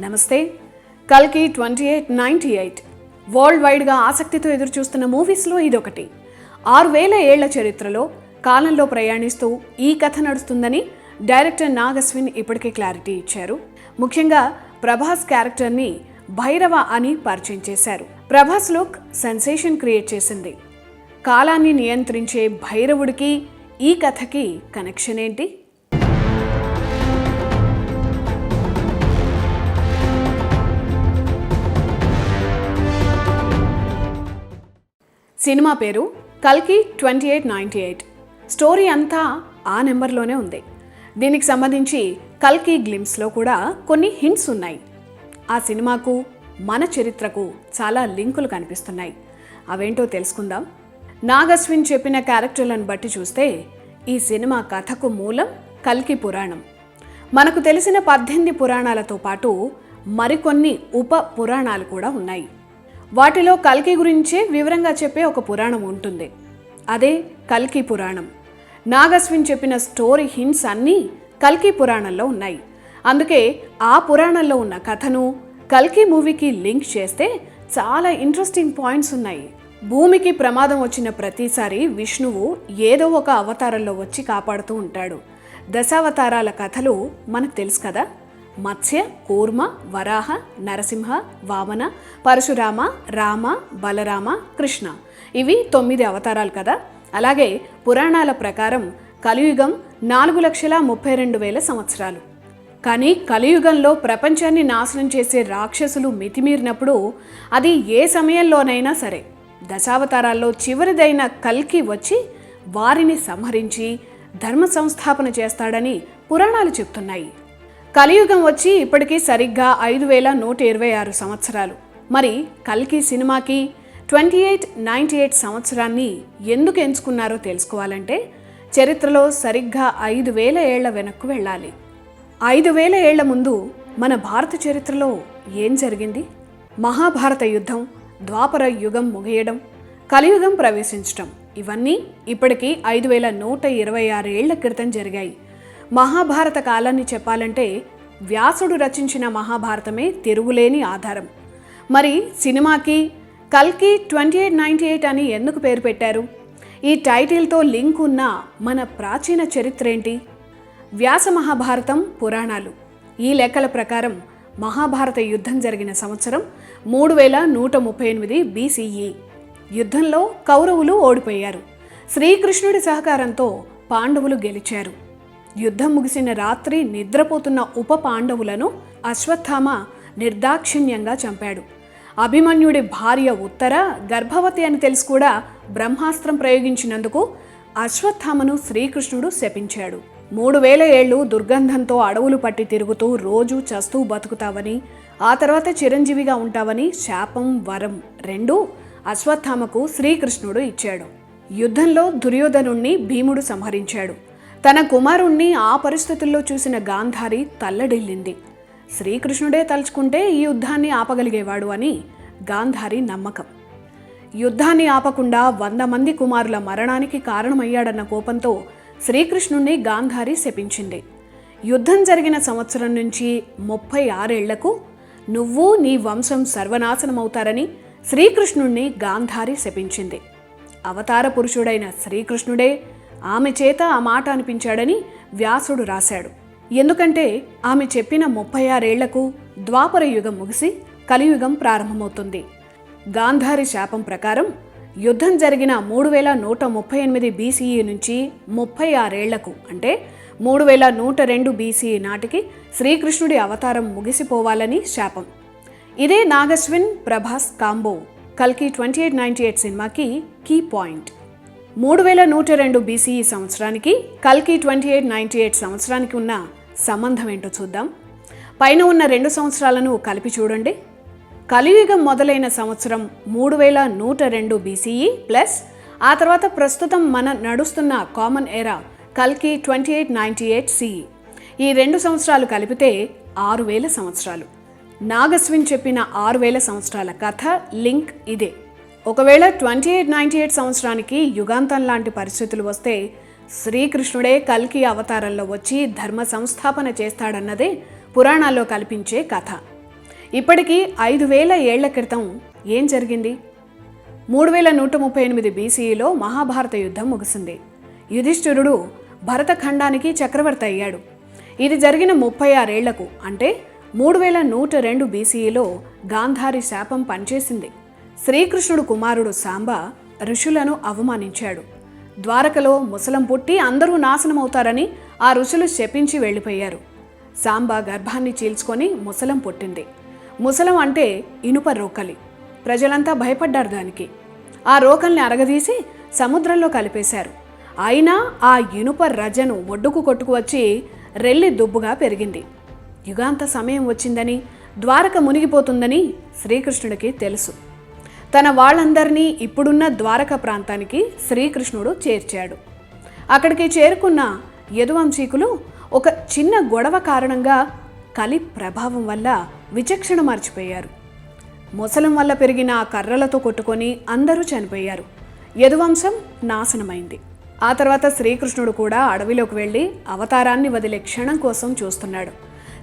నమస్తే. కల్కి twenty eight ninety eight. World వైడ్గా ఆసక్తితో ఎదురుచూస్తున్న మూవీస్లో ఇదొకటి. ఆరు వేల ఏళ్ళ చరిత్రలో కాలంలో ప్రయాణిస్తూ ఈ కథ నడుస్తుందని డైరెక్టర్ నాగస్విన్ ఇప్పటికే క్లారిటీ ఇచ్చారు. ముఖ్యంగా ప్రభాస్ క్యారెక్టర్ని భైరవ అని పరిచయం చేశారు. ప్రభాస్ లుక్ సెన్సేషన్ క్రియేట్ చేసింది. కాలాన్ని నియంత్రించే భైరవుడికి ఈ కథకి కనెక్షన్ ఏంటి సినిమా పేరు కల్కి twenty eight ninety eight. Story అంతా ఆ నెంబర్లోనే ఉంది. దీనికి సంబంధించి కల్కి గ్లిమ్స్లో కూడా కొన్ని హింట్స్ ఉన్నాయి. ఆ సినిమాకు మన చరిత్రకు చాలా లింకులు కనిపిస్తున్నాయి. అవేంటో తెలుసుకుందాం. నాగస్విన్ చెప్పిన క్యారెక్టర్లను బట్టి చూస్తే ఈ సినిమా కథకు మూలం కల్కి పురాణం. మనకు తెలిసిన పద్దెనిమిది పురాణాలతో పాటు మరికొన్ని ఉప పురాణాలు కూడా ఉన్నాయి. వాటిలో కల్కి గురించే వివరంగా చెప్పే ఒక పురాణం ఉంటుంది. అదే కల్కి పురాణం. నాగస్విన్ చెప్పిన స్టోరీ హింట్స్ అన్నీ కల్కి పురాణంలో ఉన్నాయి. అందుకే ఆ పురాణంలో ఉన్న కథను కల్కి మూవీకి లింక్ చేస్తే చాలా ఇంట్రెస్టింగ్ పాయింట్స్ ఉన్నాయి. భూమికి ప్రమాదం వచ్చిన ప్రతిసారి విష్ణువు ఏదో ఒక అవతారంలో వచ్చి కాపాడుతూ ఉంటాడు. దశావతారాల కథలు మనకు తెలుసు కదా? మత్స్య కూర్మ వరాహ నరసింహ వామన పరశురామ రామ బలరామ కృష్ణ. ఇవి తొమ్మిది అవతారాలు కదా. అలాగే పురాణాల ప్రకారం కలియుగం నాలుగు లక్షల ముప్పై రెండు వేల సంవత్సరాలు. కానీ కలియుగంలో ప్రపంచాన్ని నాశనం చేసే రాక్షసులు మితిమీరినప్పుడు అది ఏ సమయంలోనైనా సరే దశావతారాల్లో చివరిదైన కల్కి వచ్చి వారిని సంహరించి ధర్మ సంస్థాపన చేస్తాడని పురాణాలు చెప్తున్నాయి. కలియుగం వచ్చి ఇప్పటికీ సరిగ్గా ఐదు వేల నూట ఇరవై ఆరు సంవత్సరాలు. మరి కల్కి సినిమాకి ట్వంటీ ఎయిట్ నైంటీ ఎయిట్ సంవత్సరాన్ని ఎందుకు ఎంచుకున్నారో తెలుసుకోవాలంటే చరిత్రలో సరిగ్గా ఐదు వేల ఏళ్ళ వెనక్కు వెళ్ళాలి. ఐదు వేల ఏళ్ళ ముందు మన భారత చరిత్రలో ఏం జరిగింది? మహాభారత యుద్ధం ద్వాపర యుగం ముగియడం కలియుగం ప్రవేశించటం ఇవన్నీ ఇప్పటికీ ఐదు వేల నూట ఇరవై ఆరు ఏళ్ళ క్రితం జరిగాయి. మహాభారత కాలాన్ని చెప్పాలంటే వ్యాసుడు రచించిన మహాభారతమే తిరుగులేని ఆధారం. మరి సినిమాకి కల్కి ట్వంటీ ఎయిట్ నైంటీ ఎయిట్ అని ఎందుకు పేరు పెట్టారు? ఈ టైటిల్తో లింక్ ఉన్న మన ప్రాచీన చరిత్ర ఏంటి వ్యాస మహాభారతం పురాణాలు. ఈ లెక్కల ప్రకారం మహాభారత యుద్ధం జరిగిన సంవత్సరం మూడు వేల నూట ముప్పై ఎనిమిది బీసీఈ. యుద్ధంలో కౌరవులు ఓడిపోయారు. శ్రీకృష్ణుడి సహకారంతో పాండవులు గెలిచారు. యుద్ధం ముగిసిన రాత్రి నిద్రపోతున్న ఉప పాండవులను అశ్వత్థామ నిర్దాక్షిణ్యంగా చంపాడు. అభిమన్యుడి భార్య ఉత్తర గర్భవతి అని తెలిసి కూడా బ్రహ్మాస్త్రం ప్రయోగించినందుకు అశ్వత్థామను శ్రీకృష్ణుడు శపించాడు. మూడు వేల ఏళ్ళు దుర్గంధంతో అడవులు పట్టి తిరుగుతూ రోజు చస్తూ బతుకుతావని ఆ తర్వాత చిరంజీవిగా ఉంటావని శాపం వరం రెండూ అశ్వత్థామకు శ్రీకృష్ణుడు ఇచ్చాడు. యుద్ధంలో దుర్యోధనుణ్ణి భీముడు సంహరించాడు. తన కుమారుణ్ణి ఆ పరిస్థితుల్లో చూసిన గాంధారి తల్లడిల్లింది. శ్రీకృష్ణుడే తలుచుకుంటే ఈ యుద్ధాన్ని ఆపగలిగేవాడు అని గాంధారి నమ్మకం. యుద్ధాన్ని ఆపకుండా వంద మంది కుమారుల మరణానికి కారణమయ్యాడన్న కోపంతో శ్రీకృష్ణుణ్ణి గాంధారి శపించింది. యుద్ధం జరిగిన సంవత్సరం నుంచి ముప్పై ఆరేళ్ళకు నువ్వు నీ వంశం సర్వనాశనమవుతారని శ్రీకృష్ణుణ్ణి గాంధారి శపించింది. అవతార పురుషుడైన శ్రీకృష్ణుడే ఆమె చేత ఆ మాట అనిపించాడని వ్యాసుడు రాశాడు. ఎందుకంటే ఆమె చెప్పిన ముప్పై ఆరేళ్ళకు ద్వాపర యుగం ముగిసి కలియుగం ప్రారంభమవుతుంది. గాంధారి శాపం ప్రకారం యుద్ధం జరిగిన మూడు వేల నూట ముప్పై ఎనిమిది బీసీఈ నుంచి ముప్పై ఆరేళ్ళకు అంటే మూడు వేల నూట రెండు బీసీఈ నాటికి శ్రీకృష్ణుడి అవతారం ముగిసిపోవాలని శాపం. ఇదే నాగస్విన్ ప్రభాస్ కాంబో కల్కి ట్వంటీ ఎయిట్ నైంటీ ఎయిట్ సినిమాకి కీ పాయింట్. మూడు వేల నూట రెండు బీసీఈ సంవత్సరానికి కల్కి ట్వంటీ ఎయిట్ నైంటీ ఎయిట్ సంవత్సరానికి ఉన్న సంబంధం ఏంటో చూద్దాం. పైన ఉన్న రెండు సంవత్సరాలను కలిపి చూడండి. కలియుగం మొదలైన సంవత్సరం మూడు వేల నూట రెండు బీసీఈ ప్లస్ ఆ తర్వాత ప్రస్తుతం మన నడుస్తున్న కామన్ ఎరా కల్కి twenty eight ninety eight CE ఈ రెండు సంవత్సరాలు కలిపితే ఆరు వేల సంవత్సరాలు. నాగస్విన్ చెప్పిన ఆరు వేల సంవత్సరాల కథ లింక్ ఇదే. ఒకవేళ ట్వంటీ ఎయిట్ నైంటీ ఎయిట్ సంవత్సరానికి యుగాంతం లాంటి పరిస్థితులు వస్తే శ్రీకృష్ణుడే కల్కి అవతారంలో వచ్చి ధర్మ సంస్థాపన చేస్తాడన్నదే పురాణాల్లో కల్పించే కథ. ఇప్పటికీ ఐదు వేల ఏళ్ళ క్రితం ఏం జరిగింది? మూడు వేల నూట ముప్పై ఎనిమిది బీసీఈలో మహాభారత యుద్ధం ముగిసింది. యుధిష్ఠిరుడు భరతఖండానికి చక్రవర్తి అయ్యాడు. ఇది జరిగిన ముప్పై ఆరేళ్ళకు అంటే మూడు వేల నూట రెండు బీసీఈలో గాంధారి శాపం పనిచేసింది. శ్రీకృష్ణుడు కుమారుడు సాంబ ఋషులను అవమానించాడు. ద్వారకలో ముసలం పుట్టి అందరూ నాశనమవుతారని ఆ ఋషులు శపించి వెళ్ళిపోయారు. సాంబ గర్భాన్ని చీల్చుకొని ముసలం పుట్టింది. ముసలం అంటే ఇనుప రోకలి. ప్రజలంతా భయపడ్డారు దానికి. ఆ రోకల్ని అరగదీసి సముద్రంలో కలిపేశారు. అయినా ఆ ఇనుప రజను ఒడ్డుకు కొట్టుకు వచ్చి రెల్లి దుబ్బుగా పెరిగింది. యుగాంత సమయం వచ్చిందని ద్వారక మునిగిపోతుందని శ్రీకృష్ణుడికి తెలుసు. తన వాళ్ళందరినీ ఇప్పుడున్న ద్వారక ప్రాంతానికి శ్రీకృష్ణుడు చేర్చాడు. అక్కడికి చేరుకున్న యదువంశీకులు ఒక చిన్న గొడవ కారణంగా కలి ప్రభావం వల్ల విచక్షణ మర్చిపోయారు. ముసలం వల్ల పెరిగిన ఆ కర్రలతో కొట్టుకొని అందరూ చనిపోయారు. యదువంశం నాశనమైంది. ఆ తర్వాత శ్రీకృష్ణుడు కూడా అడవిలోకి వెళ్ళి అవతారాన్ని వదిలే క్షణం కోసం చూస్తున్నాడు.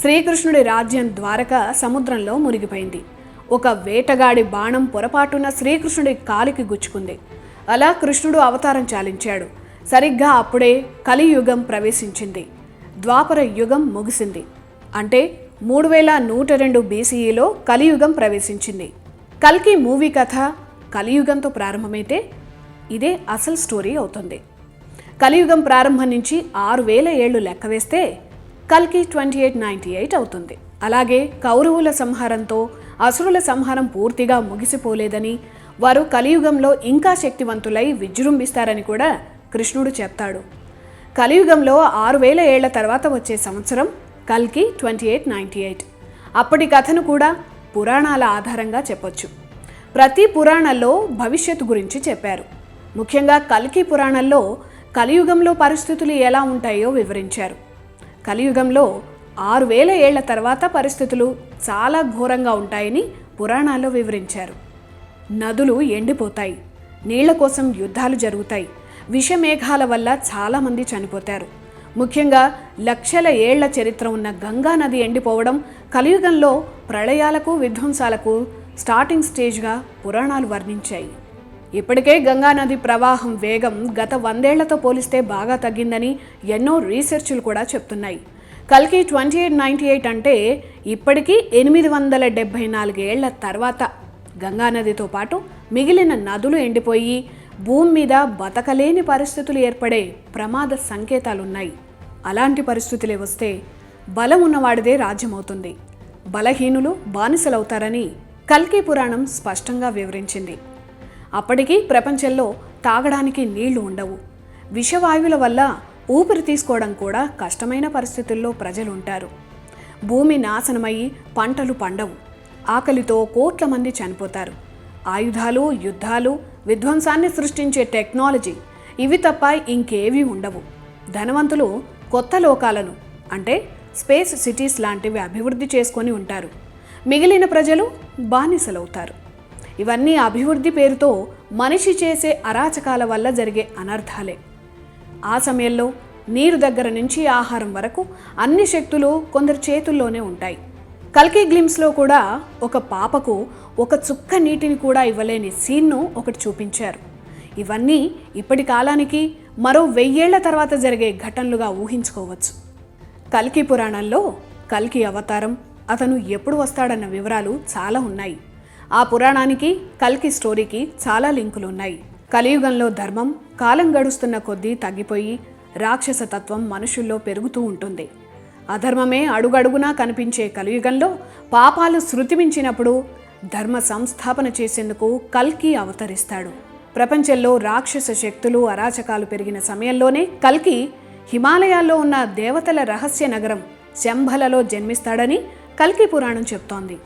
శ్రీకృష్ణుడి రాజ్యం ద్వారక సముద్రంలో మునిగిపోయింది. ఒక వేటగాడి బాణం పొరపాటున శ్రీకృష్ణుడి కాలికి గుచ్చుకుంది. అలా కృష్ణుడు అవతారం చాలించాడు. సరిగ్గా అప్పుడే కలియుగం ప్రవేశించింది. ద్వాపర యుగం ముగిసింది. అంటే మూడు వేల నూట రెండు బీసీఈలో కలియుగం ప్రవేశించింది. కల్కి మూవీ కథ కలియుగంతో ప్రారంభమైతే ఇదే అసలు స్టోరీ అవుతుంది. కలియుగం ప్రారంభం నుంచి ఆరు వేల ఏళ్ళు లెక్క వేస్తే కల్కి ట్వంటీ ఎయిట్ నైంటీ ఎయిట్ అవుతుంది. అలాగే కౌరవుల సంహారంతో అసురుల సంహారం పూర్తిగా ముగిసిపోలేదని వారు కలియుగంలో ఇంకా శక్తివంతులై విజృంభిస్తారని కూడా కృష్ణుడు చెప్తాడు. కలియుగంలో ఆరు వేల ఏళ్ళ తర్వాత వచ్చే సంవత్సరం కల్కి ట్వంటీ ఎయిట్ నైంటీ ఎయిట్. అప్పటి కథను కూడా పురాణాల ఆధారంగా చెప్పొచ్చు. ప్రతి పురాణంలో భవిష్యత్తు గురించి చెప్పారు. ముఖ్యంగా కల్కి పురాణంలో కలియుగంలో పరిస్థితులు ఎలా ఉంటాయో వివరించారు. కలియుగంలో ఆరు వేల ఏళ్ళ తర్వాత పరిస్థితులు చాలా ఘోరంగా ఉంటాయని పురాణాల్లో వివరించారు. నదులు ఎండిపోతాయి. నీళ్ళ కోసం యుద్ధాలు జరుగుతాయి. విషమేఘాల వల్ల చాలామంది చనిపోతారు. ముఖ్యంగా లక్షల ఏళ్ళ చరిత్ర ఉన్న గంగా నది ఎండిపోవడం కలియుగంలో ప్రళయాలకు విధ్వంసాలకు స్టార్టింగ్ స్టేజ్గా పురాణాలు వర్ణించాయి. ఇప్పటికే గంగా నది ప్రవాహం వేగం గత వందేళ్ళతో పోలిస్తే బాగా తగ్గిందని ఎన్నో రీసెర్చ్లు కూడా చెప్తున్నాయి. కల్కి ట్వంటీ ఎయిట్ నైంటీ ఎయిట్ అంటే ఇప్పటికీ ఎనిమిది వందల డెబ్భై నాలుగేళ్ళ తర్వాత గంగానదితో పాటు మిగిలిన నదులు ఎండిపోయి భూమి మీద బతకలేని పరిస్థితులు ఏర్పడే ప్రమాద సంకేతాలున్నాయి. అలాంటి పరిస్థితులే వస్తే బలం ఉన్నవాడిదే రాజ్యమవుతుంది. బలహీనులు బానిసలవుతారని కల్కి పురాణం స్పష్టంగా వివరించింది. అప్పటికీ ప్రపంచంలో తాగడానికి నీళ్ళు ఉండవు. విషవాయువుల వల్ల ఊపిరి తీసుకోవడం కూడా కష్టమైన పరిస్థితుల్లో ప్రజలు ఉంటారు భూమి నాశనమయ్యి పంటలు పండవు. ఆకలితో కోట్ల మంది చనిపోతారు. ఆయుధాలు యుద్ధాలు విధ్వంసాన్ని సృష్టించే టెక్నాలజీ ఇవి తప్ప ఇంకేవీ ఉండవు. ధనవంతులు కొత్త లోకాలను అంటే స్పేస్ సిటీస్ లాంటివి అభివృద్ధి చేసుకొని ఉంటారు. మిగిలిన ప్రజలు బానిసలవుతారు. ఇవన్నీ అభివృద్ధి పేరుతో మనిషి చేసే అరాచకాల వల్ల జరిగే అనర్థాలే. ఆ సమయంలో నీరు దగ్గర నుంచి ఆహారం వరకు అన్ని శక్తులు కొందరి చేతుల్లోనే ఉంటాయి. కల్కి గ్లిమ్స్లో కూడా ఒక పాపకు ఒక చుక్క నీటిని కూడా ఇవ్వలేని సీన్ను ఒకటి చూపించారు. ఇవన్నీ ఇప్పటి కాలానికి మరో వెయ్యేళ్ళ తర్వాత జరిగే ఘటనలుగా ఊహించుకోవచ్చు. కల్కి పురాణంలో కల్కి అవతారం అతను ఎప్పుడు వస్తాడన్న వివరాలు చాలా ఉన్నాయి. ఆ పురాణానికి కల్కి స్టోరీకి చాలా లింకులు ఉన్నాయి కలియుగంలో ధర్మం కాలం గడుస్తున్న కొద్దీ తగ్గిపోయి రాక్షస తత్వం మనుషుల్లో పెరుగుతూ ఉంటుంది. అధర్మమే అడుగడుగునా కనిపించే కలియుగంలో పాపాలు శృతిమించినప్పుడు ధర్మ సంస్థాపన చేసేందుకు కల్కి అవతరిస్తాడు. ప్రపంచంలో రాక్షస శక్తులు అరాచకాలు పెరిగిన సమయంలోనే కల్కి హిమాలయాల్లో ఉన్న దేవతల రహస్య నగరం శంభలలో జన్మిస్తాడని కల్కి పురాణం చెప్తోంది.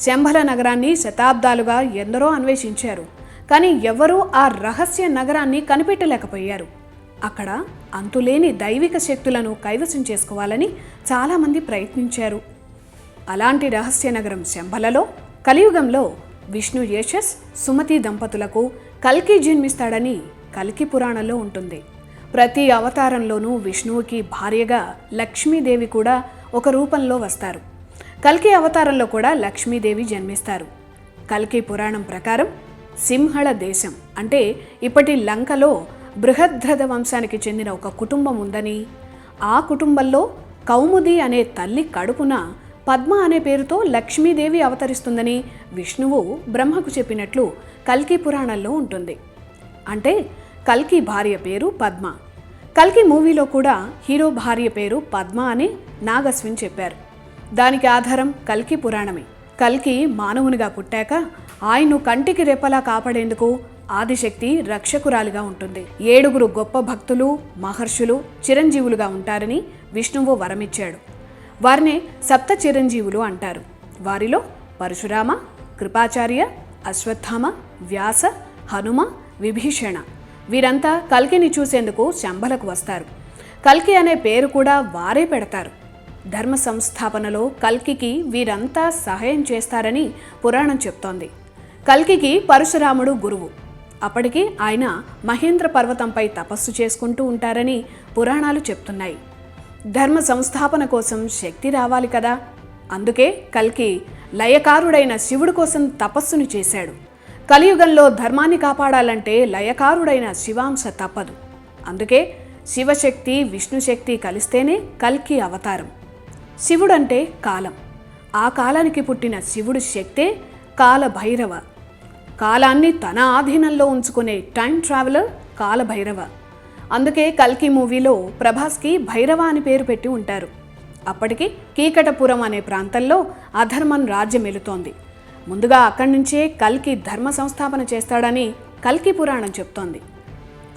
శంభల నగరాన్ని శతాబ్దాలుగా ఎందరో అన్వేషించారు. కానీ ఎవరూ ఆ రహస్య నగరాన్ని కనిపెట్టలేకపోయారు. అక్కడ అంతులేని దైవిక శక్తులను కైవసం చేసుకోవాలని చాలామంది ప్రయత్నించారు. అలాంటి రహస్య నగరం శంభలలో కలియుగంలో విష్ణు యశస్ సుమతి దంపతులకు కల్కి జన్మిస్తాడని కల్కి పురాణంలో ఉంటుంది. ప్రతి అవతారంలోనూ విష్ణువుకి భార్యగా లక్ష్మీదేవి కూడా ఒక రూపంలో వస్తారు. కల్కి అవతారంలో కూడా లక్ష్మీదేవి జన్మిస్తారు. కల్కి పురాణం ప్రకారం సింహళ దేశం. అంటే ఇప్పటి లంకలో బృహద్రథ వంశానికి చెందిన ఒక కుటుంబం ఉందని ఆ కుటుంబంలో కౌముది అనే తల్లి కడుపున పద్మ అనే పేరుతో లక్ష్మీదేవి అవతరిస్తుందని విష్ణువు బ్రహ్మకు చెప్పినట్లు కల్కి పురాణంలో ఉంటుంది. అంటే కల్కి భార్య పేరు పద్మ. కల్కి మూవీలో కూడా హీరో భార్య పేరు పద్మ అని నాగస్విన్ చెప్పారు. దానికి ఆధారం కల్కి పురాణమే. కల్కి మానవునిగా పుట్టాక ఆయన్ను కంటికి రెప్పలా కాపాడేందుకు ఆదిశక్తి రక్షకురాలిగా ఉంటుంది. ఏడుగురు గొప్ప భక్తులు మహర్షులు చిరంజీవులుగా ఉంటారని విష్ణువు వరమిచ్చాడు. వారిని సప్త చిరంజీవులు అంటారు. వారిలో పరశురామ కృపాచార్య అశ్వత్థామ వ్యాస హనుమ విభీషణ. వీరంతా కల్కిని చూసేందుకు శంభలకు వస్తారు. కల్కి అనే పేరు కూడా వారే పెడతారు. ధర్మ సంస్థాపనలో కల్కికి వీరంతా సహాయం చేస్తారని పురాణం చెప్తోంది. కల్కికి పరశురాముడు గురువు. అప్పటికి ఆయన మహేంద్ర పర్వతంపై తపస్సు చేసుకుంటూ ఉంటారని పురాణాలు చెప్తున్నాయి. ధర్మ సంస్థాపన కోసం శక్తి రావాలి కదా? అందుకే కల్కి లయకారుడైన శివుడు కోసం తపస్సును చేశాడు. కలియుగంలో ధర్మాన్ని కాపాడాలంటే లయకారుడైన శివాంశ తప్పదు. అందుకే శివశక్తి విష్ణుశక్తి కలిస్తేనే కల్కి అవతారం. శివుడంటే కాలం. ఆ కాలానికి పుట్టిన శివుడు శక్తే కాలభైరవ. కాలాన్ని తన ఆధీనంలో ఉంచుకునే టైం ట్రావెలర్ కాలభైరవ. అందుకే కల్కి మూవీలో ప్రభాస్కి భైరవ అని పేరు పెట్టి ఉంటారు. అప్పటికి కీకటపురం అనే ప్రాంతంలో అధర్మం రాజ్యమెలుతోంది ముందుగా అక్కడి నుంచే కల్కి ధర్మ సంస్థాపన చేస్తాడని కల్కి పురాణం చెప్తోంది.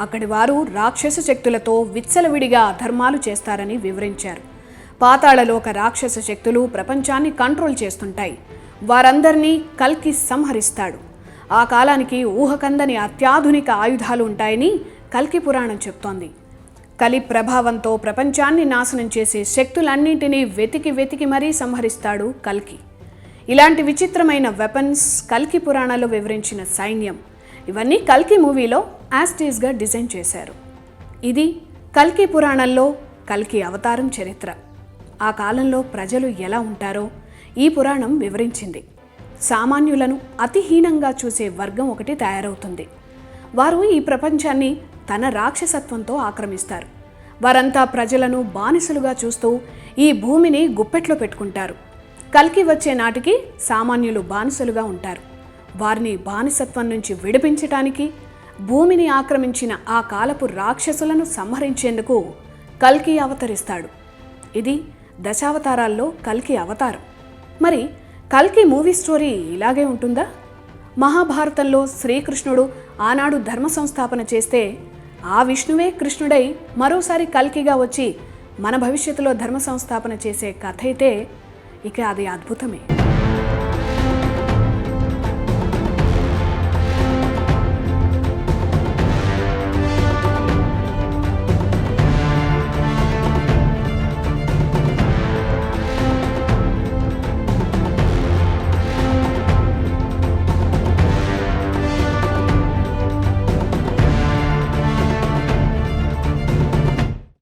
అక్కడి వారు రాక్షస శక్తులతో విచ్చలవిడిగా అధర్మాలు చేస్తారని వివరించారు. పాతాళలోక రాక్షస శక్తులు ప్రపంచాన్ని కంట్రోల్ చేస్తుంటాయి. వారందరినీ కల్కి సంహరిస్తాడు. ఆ కాలానికి ఊహకందని అత్యాధునిక ఆయుధాలు ఉంటాయని కల్కి పురాణం చెప్తోంది. కలి ప్రభావంతో ప్రపంచాన్ని నాశనం చేసే శక్తులన్నింటినీ వెతికి వెతికి మరీ సంహరిస్తాడు కల్కి. ఇలాంటి విచిత్రమైన వెపన్స్ కల్కి పురాణాలు వివరించిన సైన్యం. ఇవన్నీ కల్కి మూవీలో యాస్టీస్గా డిజైన్ చేశారు. ఇది కల్కి పురాణంలో కల్కి అవతారం చరిత్ర. ఆ కాలంలో ప్రజలు ఎలా ఉంటారో ఈ పురాణం వివరించింది. సామాన్యులను అతిహీనంగా చూసే వర్గం ఒకటి తయారవుతుంది. వారు ఈ ప్రపంచాన్ని తన రాక్షసత్వంతో ఆక్రమిస్తారు. వారంతా ప్రజలను బానిసలుగా చూస్తూ ఈ భూమిని గుప్పెట్లో పెట్టుకుంటారు. కల్కి వచ్చే నాటికి సామాన్యులు బానిసలుగా ఉంటారు. వారిని బానిసత్వం నుంచి విడిపించటానికి భూమిని ఆక్రమించిన ఆ కాలపు రాక్షసులను సంహరించేందుకు కల్కి అవతరిస్తాడు. ఇది దశావతారాల్లో కల్కి అవతారం. మరి కల్కి మూవీ స్టోరీ ఇలాగే ఉంటుందా? మహాభారతంలో శ్రీకృష్ణుడు ఆనాడు ధర్మ సంస్థాపన చేస్తే ఆ విష్ణువే కృష్ణుడై మరోసారి కల్కిగా వచ్చి మన భవిష్యత్తులో ధర్మ సంస్థాపన చేసే కథ అయితే ఇక అది అద్భుతమే.